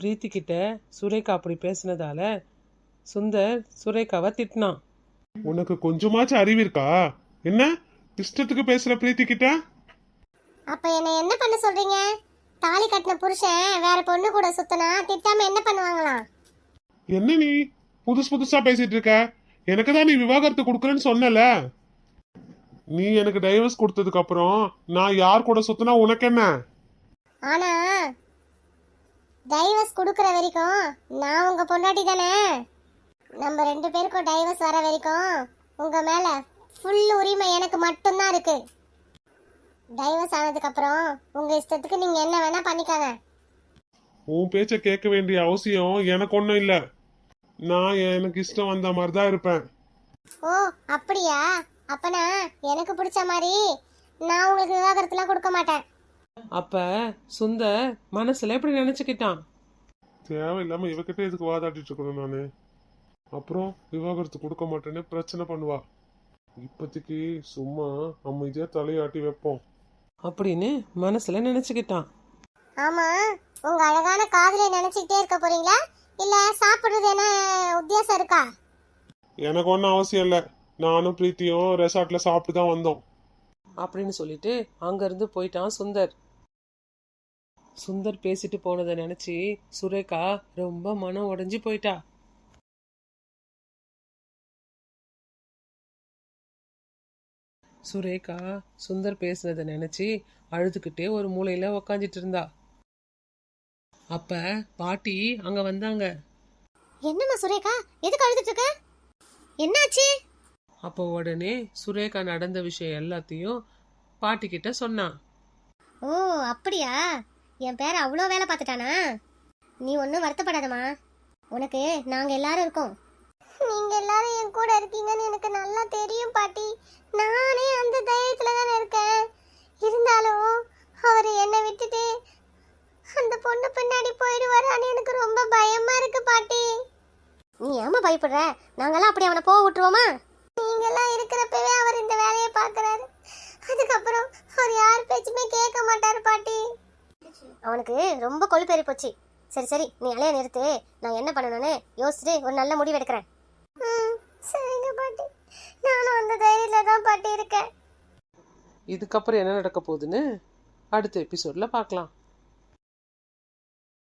பிரீத்தி கிட்ட சுரேகா அப்படி பேசினதால சுந்தர் சுரேகாவை திட்டினான். உனக்கு கொஞ்சமாச்சும் அறிவு இருக்கா? என்ன? இஷ்டத்துக்கு பேசுற பிரீத்தி கிட்ட அப்ப என்ன என்ன பண்ண சொல்றீங்க? தாலி கட்டின புருஷன் வேற பொண்ணு கூட சுத்தனா திட்டாம என்ன பண்ணுவாங்களாம் என்ன நீ? புதுசு புதுசா பேசிட்டு இருக்க. எனக்கு தான் நீ விவாகரத்து கொடுக்குறேன்னு சொன்னல. நீ எனக்கு டைவர்ஸ் கொடுத்ததுக்கு அப்புறம் நான் யார் கூட சுத்தினா உனக்கு என்ன? ஆனா டைவர்ஸ் கொடுக்குற வரைக்கும் நான் உங்க பொண்டாட்டி தானே? நம்ம ரெண்டு பேருக்கும் டைவர்ஸ் வர வரைக்கும் உங்க மேல ஃபுல் உரிமை எனக்கு மட்டும்தான் இருக்கு. டைவர்ஸ் ஆனதுக்கு அப்புறம் உங்க இஷ்டத்துக்கு நீங்க என்ன வேணா பண்ணிக்கோங்க. உன் பேச்ச கேட்க வேண்டிய அவசியம் எனக்கு ஒன்றும் இல்லை. நான் எனக்கு இஷ்டம் வந்த மாதிரி தான் இருப்பேன். ஓ அப்படியா? அப்பனா எனக்கு பிடிச்ச மாதிரி நான் உங்களுக்கு விவாகரத்துலாம் கொடுக்க மாட்டேன். அப்ப சுந்தர் மனசுல இப்படி நினைச்சுக்கிட்டான்? தேவையில்லாம இவகிட்ட எதுக்கு வாதாடிட்டு இருக்கணும் நானு? அப்புறம் விவாகரத்து கொடுக்க மாட்டேன்னு பிரச்சனை பண்ணுவா. இப்போதைக்கு சும்மா அமைதியா தலையாட்டி வைப்போம். அப்படின்னு மனசுல நினைச்சுக்கிட்டான். ஆமா உங்க அழகான காதலை நினைச்சுக்கிட்டே இருக்க போறீங்களா? இல்ல சாப்பிடுறது என்ன உத்தியாசம் இருக்கா? எனக்கு ஒன்றும் அவசியம் இல்லை. நானும் பிரீத்தியும் ரெசார்ட்ல சாப்பிட்டு தான் வந்தோம். அப்படின்னு சொல்லிட்டு அங்கிருந்து போயிட்டான் சுந்தர். சுந்தர் பேசிட்டு போனதை நினைச்சு சுரேகா ரொம்ப மனம் உடைஞ்சு போயிட்டா. சுரேகா சுந்தர் பேசுனதை நினைச்சு அழுதுகிட்டே ஒரு மூலையில உக்காந்துட்டு இருந்தா. அப்ப பாட்டி அங்க வந்தாங்க. என்னம்மா சுரேகா? எதுக்கு அழுதுட்டு இருக்க? என்னாச்சு? அப்போ உடனே சுரேகா நடந்த விஷயம் எல்லாத்தையும் பாட்டி கிட்ட சொன்னான் ஓ அப்படியா? என் பேர அவ்வளோ வேலை பார்த்துட்டானா? நீ ஒன்றும் வருத்தப்படாதம்மா. உனக்கு நாங்கள் எல்லாரும் இருக்கோம். நீங்க எல்லாரும் என் கூட இருக்கீங்கன்னு எனக்கு நல்லா தெரியும் பாட்டி. நானே அந்த தைரியத்துல தானே இருக்கேன். இருந்தாலும் அவர் என்னை விட்டுட்டு அந்த பொண்ணு பின்னாடி போயிடுவாரான்னு எனக்கு ரொம்ப பயமா இருக்கு பாட்டி. நீ ஏமா பயப்படுற? நாங்கெல்லாம் அப்படி அவனை போக விட்டுருவோமா? நீங்கெல்லாம் இருக்கிறப்பவே அவர் இந்த வேலையை பார்க்கறாரு. அதுக்கப்புறம் அவர் யார் பேச்சுமே கேட்க மாட்டாரு பாட்டி. அவனுக்கு ரொம்ப கொழுப்பேறி போச்சு. சரி சரி நீ அலைய நிறுத்து. நான் என்ன பண்ணணும்னு யோசிச்சுட்டு ஒரு நல்ல முடிவு எடுக்கிறேன். சரிங்க பாட்டி. நானும் அந்த தைரியத்துல தான் பாட்டி இருக்கேன். இதுக்கப்புறம் என்ன நடக்க போகுதுன்னு அடுத்த எபிசோட்ல பார்க்கலாம்.